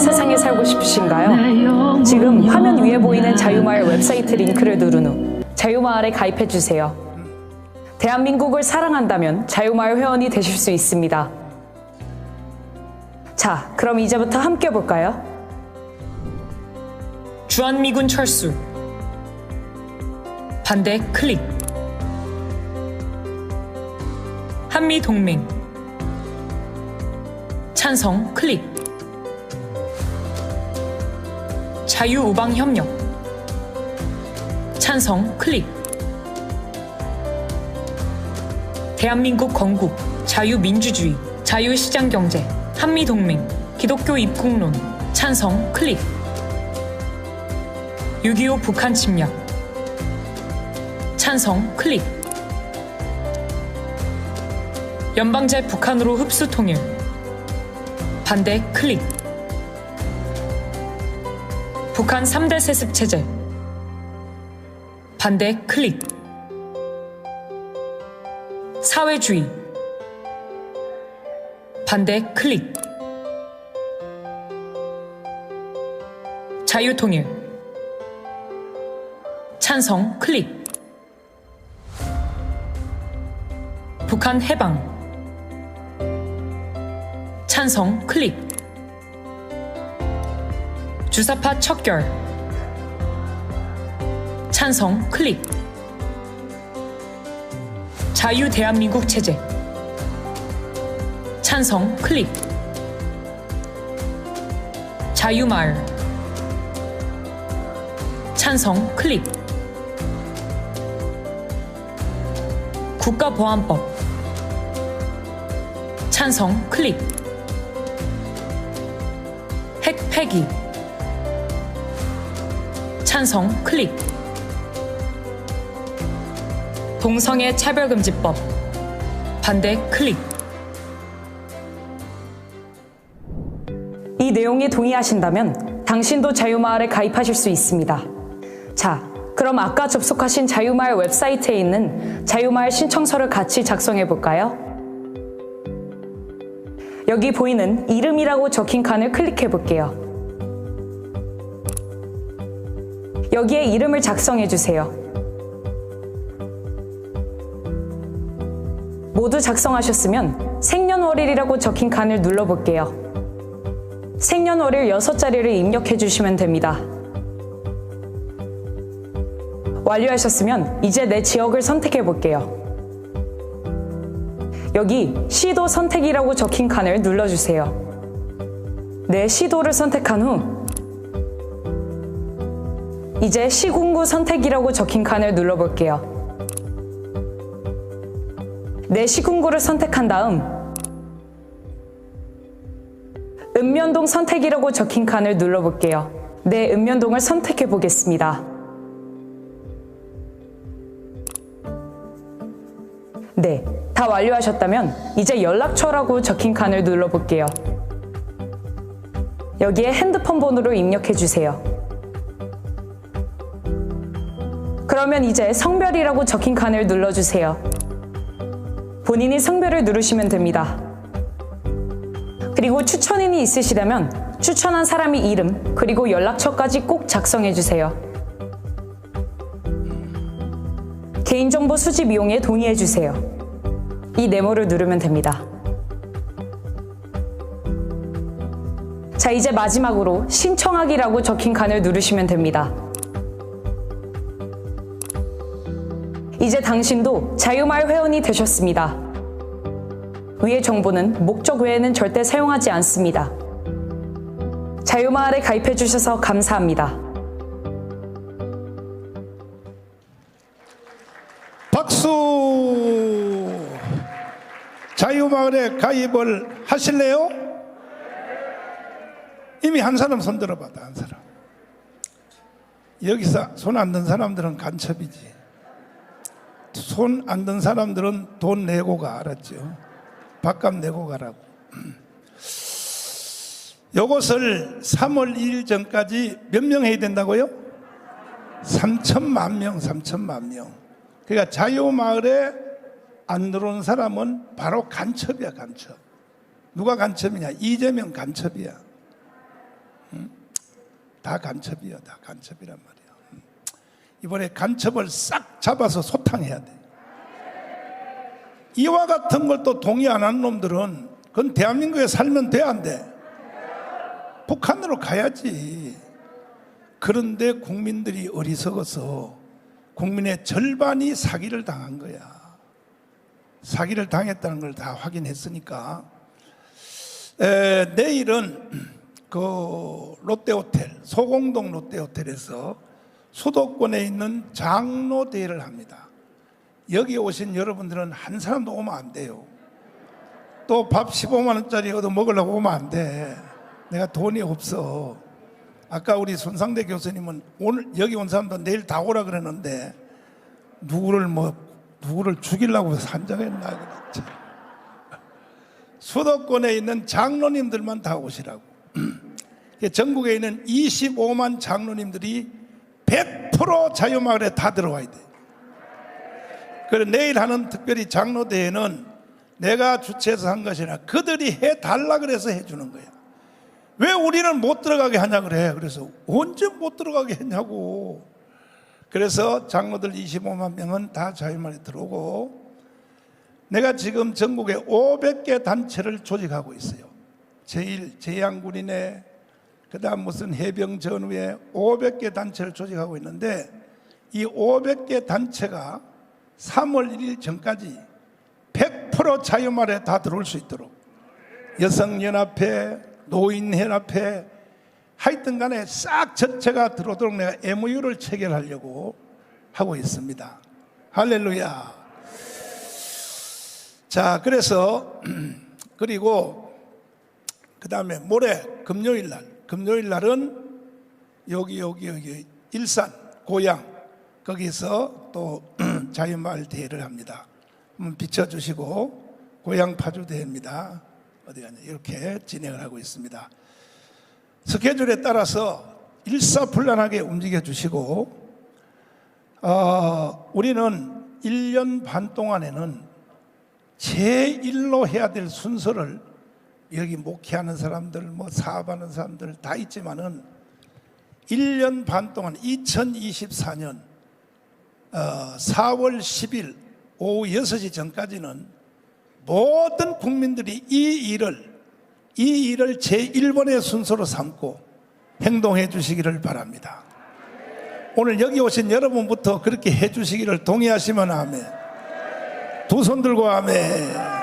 세상에 살고 싶으신가요? 지금 화면 위에 보이는 자유마을 웹사이트 링크를 누른 후 자유마을에 가입해 주세요. 대한민국을 사랑한다면 자유마을 회원이 되실 수 있습니다. 자, 그럼 이제부터 함께 볼까요? 주한미군 철수 반대 클릭 한미동맹 찬성 클릭 자유우방 협력. 찬성 클릭. 대한민국 건국 자유민주주의 자유시장경제 한미동맹 기독교 입국론 찬성 클릭. 6.25 북한 침략. 찬성 클릭. 연방제 북한으로 흡수 통일. 반대 클릭 북한 3대 세습 체제. 반대 클릭. 사회주의. 반대 클릭. 자유통일. 찬성 클릭. 북한 해방. 찬성 클릭 주사파 척결. 찬성 클릭 자유 대한민국 체제. 찬성 클릭 자유마을. 찬성 클릭 국가보안법. 찬성 클릭 핵 폐기 찬성 클릭 동성애 차별금지법 반대 클릭 이 내용에 동의하신다면 당신도 자유마을에 가입하실 수 있습니다. 자, 그럼 아까 접속하신 자유마을 웹사이트에 있는 자유마을 신청서를 같이 작성해 볼까요? 여기 보이는 이름이라고 적힌 칸을 클릭해 볼게요. 여기에 이름을 작성해 주세요. 모두 작성하셨으면 생년월일이라고 적힌 칸을 눌러 볼게요. 생년월일 6자리를 입력해 주시면 됩니다. 완료하셨으면 이제 내 지역을 선택해 볼게요. 여기 시도 선택이라고 적힌 칸을 눌러주세요. 내 시도를 선택한 후 이제 시군구 선택이라고 적힌 칸을 눌러볼게요. 내 시군구를 선택한 다음 읍면동 선택이라고 적힌 칸을 눌러볼게요. 내 읍면동을 선택해 보겠습니다. 네, 다 완료하셨다면 이제 연락처라고 적힌 칸을 눌러볼게요. 여기에 핸드폰 번호를 입력해 주세요. 그러면 이제 성별이라고 적힌 칸을 눌러주세요. 본인이 성별을 누르시면 됩니다. 그리고 추천인이 있으시다면 추천한 사람의 이름 그리고 연락처까지 꼭 작성해 주세요. 개인정보 수집 이용에 동의해 주세요. 이 네모를 누르면 됩니다. 자, 이제 마지막으로 신청하기라고 적힌 칸을 누르시면 됩니다. 이제 당신도 자유마을 회원이 되셨습니다. 위의 정보는 목적 외에는 절대 사용하지 않습니다. 자유마을에 가입해 주셔서 감사합니다. 박수! 자유마을에 가입을 하실래요? 이미 한 사람 손 들어봐다, 한 사람. 여기서 손 안 든 사람들은 간첩이지. 손 안 든 사람들은 돈 내고 가, 알았죠? 밥값 내고 가라고. 요것을 3월 2일 전까지 몇 명 해야 된다고요? 3천만 명, 3천만 명. 그러니까 자유마을에 안 들어온 사람은 바로 간첩이야, 간첩. 누가 간첩이냐? 이재명 간첩이야. 응? 다 간첩이야, 다 간첩이란 말이야. 응? 이번에 간첩을 싹 잡아서 소탕해야 돼. 이와 같은 걸 또 동의 안 하는 놈들은 그건 대한민국에 살면 돼, 안 돼? 북한으로 가야지. 그런데 국민들이 어리석어서 국민의 절반이 사기를 당한 거야. 사기를 당했다는 걸 다 확인했으니까 에, 내일은 그 롯데호텔 소공동 롯데호텔에서 수도권에 있는 장로 대회를 합니다. 여기 오신 여러분들은 한 사람도 오면 안 돼요. 또 밥 15만 원짜리 얻어 먹으려고 오면 안 돼. 내가 돈이 없어. 아까 우리 손상대 교수님은 오늘 여기 온 사람도 내일 다 오라 그랬는데 누구를 뭐 누구를 죽이려고 산정했나 그랬지. 수도권에 있는 장로님들만 다 오시라고. 전국에 있는 25만 장로님들이 100% 자유마을에 다 들어와야 돼. 그래 내일 하는 특별히 장로대회는 내가 주최해서 한 것이라 그들이 해 달라 그래서 해주는 거야. 왜 우리는 못 들어가게 하냐 그래. 그래서 언제 못 들어가게 했냐고. 그래서 장로들 25만 명은 다 자유마을에 들어오고 내가 지금 전국에 500개 단체를 조직하고 있어요. 제일 제양군인에 그다음 무슨 해병 전후에 500개 단체를 조직하고 있는데 이 500개 단체가 3월 1일 전까지 100% 자유말에 다 들어올 수 있도록 여성연합회, 노인연합회 하여튼 간에 싹 전체가 들어오도록 내가 MOU를 체결하려고 하고 있습니다. 할렐루야. 자, 그래서 그리고 그 다음에 모레 금요일 날, 금요일 날은 여기 여기 여기 일산 고향 거기서 또 자유마을 대회를 합니다. 비춰주시고 고향 파주 대회입니다. 어디 가냐 이렇게 진행을 하고 있습니다. 스케줄에 따라서 일사불란하게 움직여 주시고 어, 우리는 1년 반 동안에는 제1로 해야 될 순서를 여기 목회하는 사람들, 뭐 사업하는 사람들 다 있지만은 1년 반 동안 2024년 어, 4월 10일 오후 6시 전까지는 모든 국민들이 이 일을 이 일을 제1번의 순서로 삼고 행동해 주시기를 바랍니다. 오늘 여기 오신 여러분부터 그렇게 해 주시기를 동의하시면 아멘. 두 손 들고 아멘.